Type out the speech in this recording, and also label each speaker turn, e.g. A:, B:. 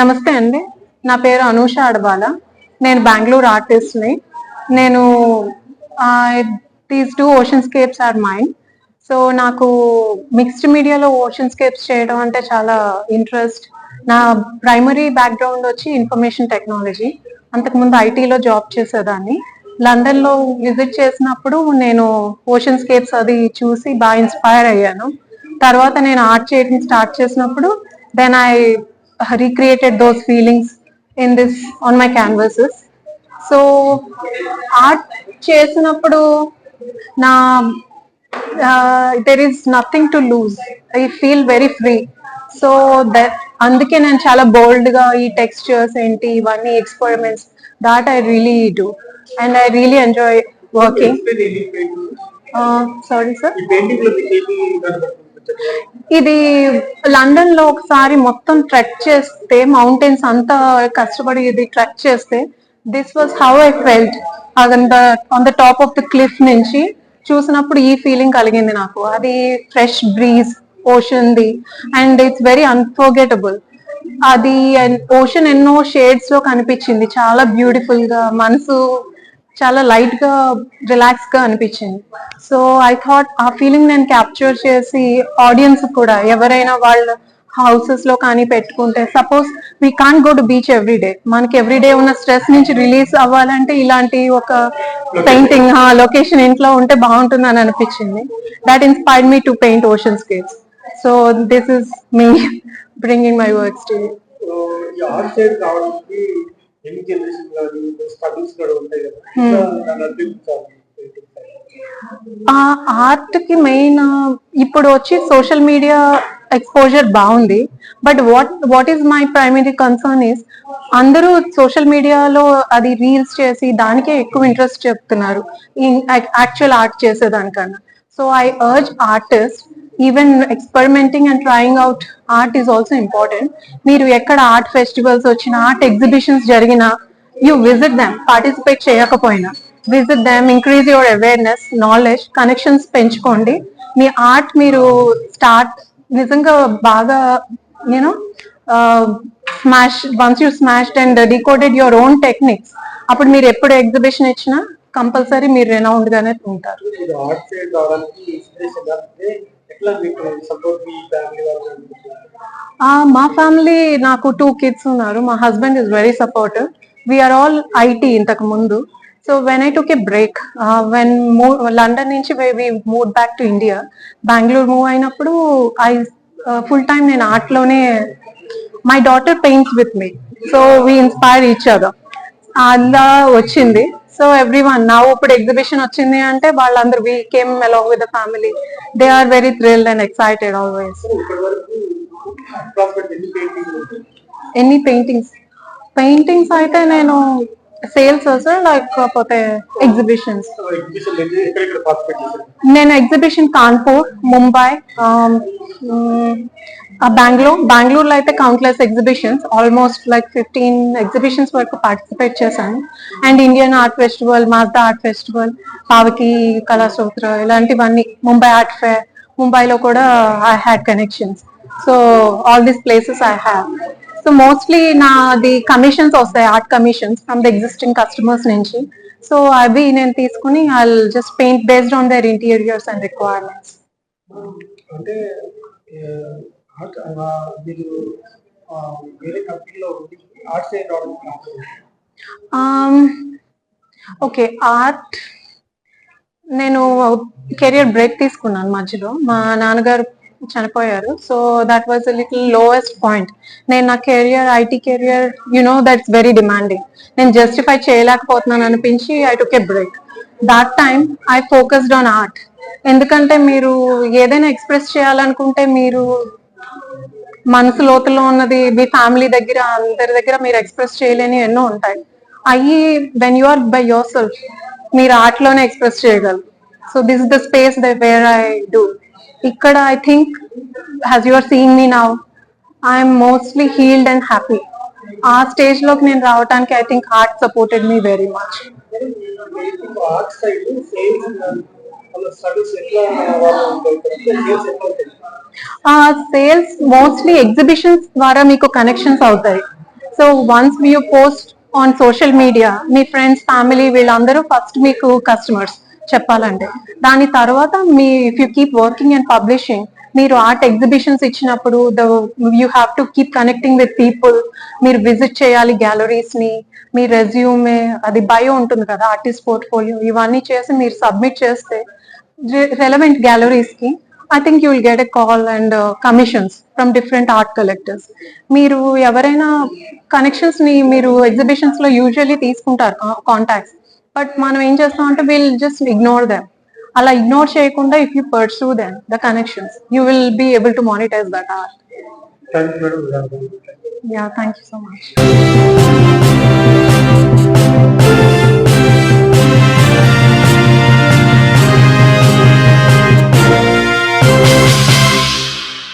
A: నమస్తే అండి. నా పేరు అనూష అడబాల నేను బెంగళూరు ఆర్టిస్ట్ని నేను these two oceanscapes are mind so నాకు మిక్స్డ్ మీడియాలో ఓషన్ స్కేప్స్ చేయడం అంటే చాలా ఇంట్రెస్ట్ నా ప్రైమరీ బ్యాక్గ్రౌండ్ వచ్చి ఇన్ఫర్మేషన్ టెక్నాలజీ అంతకుముందు ఐటీలో జాబ్ చేసేదాన్ని. లండన్లో విజిట్ చేసినప్పుడు నేను ఓషన్ స్కేప్స్ అది చూసి బాగా ఇన్స్పైర్ అయ్యాను. తర్వాత నేను ఆర్ట్ చేయడం స్టార్ట్ చేసినప్పుడు then I recreated those feelings in this on my canvases. So art చేసినప్పుడు నా there is nothing to lose I feel very free so that అందుకే నేను చాలా బోల్డ్గా ఈ టెక్స్చర్స్ ఏంటి ఇవన్నీ experiments that I really do and I really enjoy working sorry sir ఇది లండన్లో ఒకసారి మొత్తం ట్రెక్ చేస్తే మౌంటైన్స్ అంతా కష్టపడి ఇది ట్రెక్ చేస్తే this was how I felt. On the top of the cliff నుంచి చూసినప్పుడు ఈ ఫీలింగ్ కలిగింది నాకు. అది fresh breeze ocean the and it's very unforgettable. అది ఓషన్ ఎన్నో షేడ్స్లో కనిపించింది. చాలా బ్యూటిఫుల్గా మనసు చాలా లైట్గా రిలాక్స్గా అనిపించింది. సో ఐ థాట్ ఆ ఫీలింగ్ నేను క్యాప్చర్ చేసి ఆడియన్స్ కూడా ఎవరైనా వాళ్ళ హౌసెస్లో కానీ పెట్టుకుంటే suppose we can go to beach every day మనకి ఎవ్రీ డే ఉన్న స్ట్రెస్ నుంచి రిలీజ్ అవ్వాలంటే ఇలాంటి ఒక పెయింటింగ్ లొకేషన్ ఇంట్లో ఉంటే బాగుంటుంది అని అనిపించింది that inspired me to paint oceanscapes so this is me bringing my works to
B: generation కానీ స్ట్రగుల్స్ కూడా ఉంటాయి కదా.
A: Hmm. ఆ ఆర్ట్కి మెయిన్ ఇప్పుడు వచ్చి సోషల్ మీడియా ఎక్స్పోజర్ బాగుంది. But what what is my primary concern is అందరూ సోషల్ మీడియాలో అది రీల్స్ చేసి దానికే ఎక్కువ ఇంట్రెస్ట్ చెప్తున్నారు. Actual art చేసేదానికన్నా. So I urge artist even experimenting and trying out art is also important మీరు ఎక్కడ ఆర్ట్ ఫెస్టివల్స్ వచ్చిన ఆర్ట్ ఎగ్జిబిషన్స్ జరిగినా యూ విజిట్ దెమ్ పార్టిసిపేట్ చేయకపోయినా. Visit them increase your awareness knowledge connections పెంచుకోండి. మీ art మీరు start నిజంగా బాగా you know smash once you smashed and decoded your own techniques అప్పుడు మీరు ఎప్పుడు ఎగ్జిబిషన్ ఇచ్చినా కంపల్సరీ మీరు రెనౌండ్ గానే ఉంటారు.
B: మా ఫ్యామిలీ
A: నాకు టూ కిడ్స్ ఉన్నారు. మా husband is very supportive we are all IT ఇంతకు ముందు. So when I took a break when move London నుంచి we move back to India Bengaluru move అయినప్పుడు ఐ ఫుల్ టైం నేను ఆర్ట్లోనే my daughter paints with me so we inspire each other అలా వచ్చింది. So every one నా ఇప్పుడు exhibition వచ్చింది అంటే వాళ్ళందరూ we came along with the family they are very thrilled and excited always
B: ఎన్ని
A: పెయింటింగ్స్ పెయింటింగ్స్ అయితే నేను సేల్స్ సార్ లేకపోతే ఎగ్జిబిషన్స్ నేను ఎగ్జిబిషన్ కాన్పూర్ ముంబై బెంగళూరు బెంగళూరులో అయితే countless exhibitions almost like fifty exhibitions వరకు పార్టిసిపేట్ చేశాను. And Indian art festival Malda art festival Pavaki Kalasutra ఇలాంటివన్నీ ముంబై ఆర్ట్ ఫేర్ ముంబైలో కూడా I had connections so all these places I have so mostly నాది commissions వస్తాయి art commissions from the existing customers నుంచి. So అవి నేను తీసుకుని I just paint based on their interiors and requirements
B: అంటే వేరే కంపెనీలో
A: ఓకే ఆర్ట్ నేను కెరియర్ బ్రేక్ తీసుకున్నాను మధ్యలో. మా నాన్నగారు చనిపోయారు. So that was little lowest point నేను నా career IT career you know that's very demanding నేను జస్టిఫై చేయలేకపోతున్నాను అనిపించి I took a break that time I focused on art ఎందుకంటే మీరు ఏదైనా ఎక్స్ప్రెస్ చేయాలనుకుంటే మీరు మనసు లోతులో ఉన్నది మీ ఫ్యామిలీ దగ్గర అందరి దగ్గర మీరు ఎక్స్ప్రెస్ చేయలేని ఎన్నో ఉంటాయి. అయ్యి when you are by yourself మీరు ఆర్ట్లోనే ఎక్స్ప్రెస్ చేయగలరు. So this is the space the where I do ఇక్కడ I think has your seen me now I'm mostly healed and happy ఆ స్టేజ్లోకి నేను రావడానికి I think art supported me very much
B: sales sales
A: mostly exhibitions ద్వారా మీకు connections అవుతాయి. So once you post on social media me friends family వీళ్ళందరూ first మీకు customers చెప్పాలంటే. దాని తర్వాత మీ if you keep working and publishing మీరు ఆర్ట్ ఎగ్జిబిషన్స్ ఇచ్చినప్పుడు the you have to keep connecting with people మీరు విజిట్ చేయాలి గ్యాలరీస్ని మీ రెజ్యూమే అది బయో ఉంటుంది కదా ఆర్టిస్ట్ పోర్ట్ఫోలియో ఇవన్నీ చేసి మీరు సబ్మిట్ చేస్తే relevant గ్యాలరీస్కి I think you will get a call and commissions from different art collectors మీరు ఎవరైనా కనెక్షన్స్ని మీరు ఎగ్జిబిషన్స్లో యూజువల్లీ తీసుకుంటారు కాంటాక్ట్స్ బట్ మనం ఏం చేస్తాం అంటే విల్ జస్ట్ ఇగ్నోర్ దెమ్ అలా ఇగ్నోర్ చేయకుండా if you pursue them the connections you will be able to monetize that
B: madam
A: ya thank you so much